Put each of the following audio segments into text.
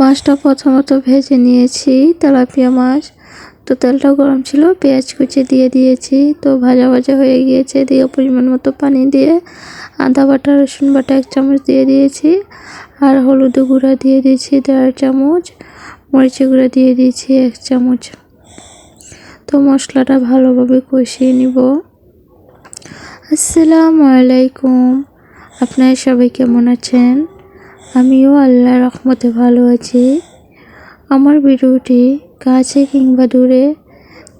মাছটা প্রথমত ভেজে নিয়েছি তেলাপিয়া মাছ। তো তেলটা গরম ছিল, পেঁয়াজ কুচি দিয়ে দিয়েছি। তো ভাজা ভাজা হয়ে গিয়েছে, দিয়ে পরিমাণ মতো পানি দিয়ে আদা বাটা, রসুন বাটা এক চামচ দিয়ে দিয়েছি। আর হলুদ গুঁড়া দিয়ে দিয়েছি দেড় চামচ। মরিচি গুঁড়া দিয়ে দিয়েছি এক চামচ। তো মশলাটা ভালোভাবে কষিয়ে নিব। আসসালামু আলাইকুম। আপনারা সবাই কেমন আছেন? আমিও আল্লাহ রহমতে ভালো আছি। আমার ভিডিওটি কাছে কিংবা দূরে,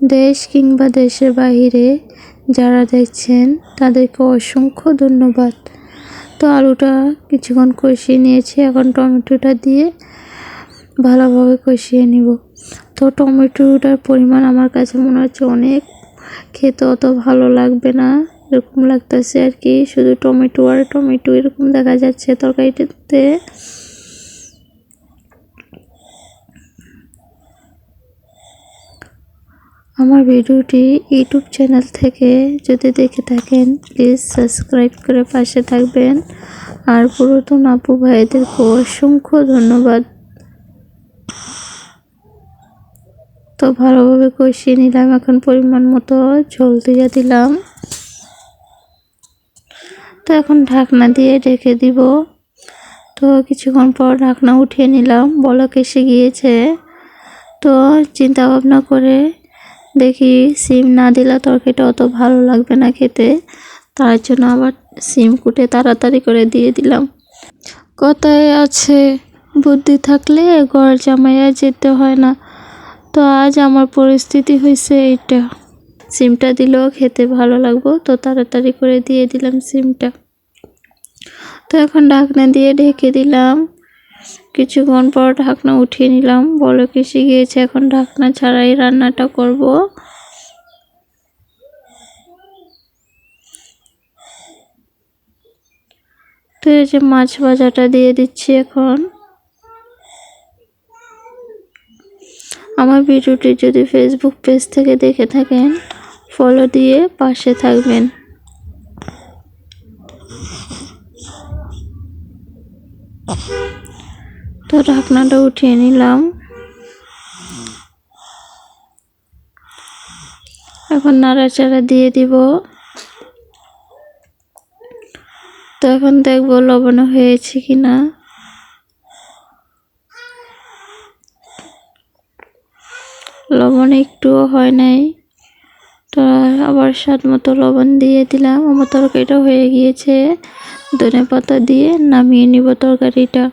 দেশ কিংবা দেশের বাইরে যারা দেখছেন, তাদেরকে অসংখ্য ধন্যবাদ। তো আলুটা কিছুক্ষণ কষিয়ে নিয়েছি, এখন টমেটোটা দিয়ে ভালোভাবে কষিয়ে নিব। তো টমেটোটার পরিমাণ আমার কাছে মনে হচ্ছে অনেক। খেতে অত ভালো লাগবে না। এরকম লাগতেছে আর কি। শুধু টমেটো আর টমেটো এরকম দেখা যাচ্ছে তরকারিটাতে। আমার ভিডিওটি ইউটিউব চ্যানেল থেকে যদি দেখে থাকেন প্লিজ সাবস্ক্রাইব করে পাশে থাকবেন। আর পুরাতন আপু ভাইদেরকে অসংখ্য ধন্যবাদ। তো ভালোভাবে কষিয়ে নিলাম, এখন পরিমাণ মতো ঝোল দিয়ে দিলাম। তো এখন ঢাকনা দিয়ে ঢেকে দিব। তো কিছুক্ষণ পর ঢাকনা উঠিয়ে নিলাম। বলক এসে গিয়েছে। তো চিন্তা ভাবনা করে দেখি সিম না দিলে তরকারিটা অত ভালো লাগবে না খেতে। তার জন্য আবার সিম কুটে তাড়াতাড়ি করে দিয়ে দিলাম। কথায় আছে, বুদ্ধি থাকলে ঘর জামাইয়া যেতে হয় না। তো আজ আমার পরিস্থিতি হয়েছে এইটা। সিমটা দিলেও খেতে ভালো লাগবো। তো তাড়াতাড়ি করে দিয়ে দিলাম সিমটা। তো এখন ঢাকনা দিয়ে ঢেকে দিলাম। কিছুক্ষণ পর ঢাকনা উঠিয়ে নিলাম। বলো কেসে গিয়েছে, এখন ঢাকনা ছাড়াই রান্নাটা করব। তো এই যে মাছ ভাজাটা দিয়ে দিচ্ছি এখন। আমার ভিডিওটি যদি ফেসবুক পেজ থেকে দেখে থাকেন ফলো দিয়ে পাশে থাকবেন। তো ঢাকনাটা উঠিয়ে নিলাম। এখন নাড়াচাড়া দিয়ে দিব। তো এখন দেখব লবণ হয়েছে কি না লবণ একটুও হয় নাই। তো আবার স্বাদ মতো লবণ দিয়ে দিলাম। আমার তরকারিটা হয়ে গিয়েছে। ধনে পাতা দিয়ে নামিয়ে নিব তরকারিটা।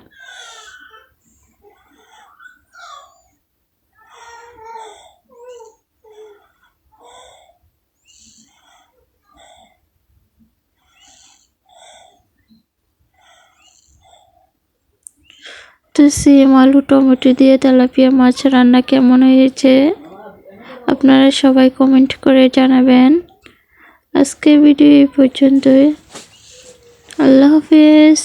তো সিম, আলু, টমেটো দিয়ে তেলাপিয়া মাছ রান্না কেমন হয়েছে? আপনারা সবাই কমেন্ট করে জানাবেন। আজকে ভিডিও এই পর্যন্তই। আল্লাহ হাফিজ।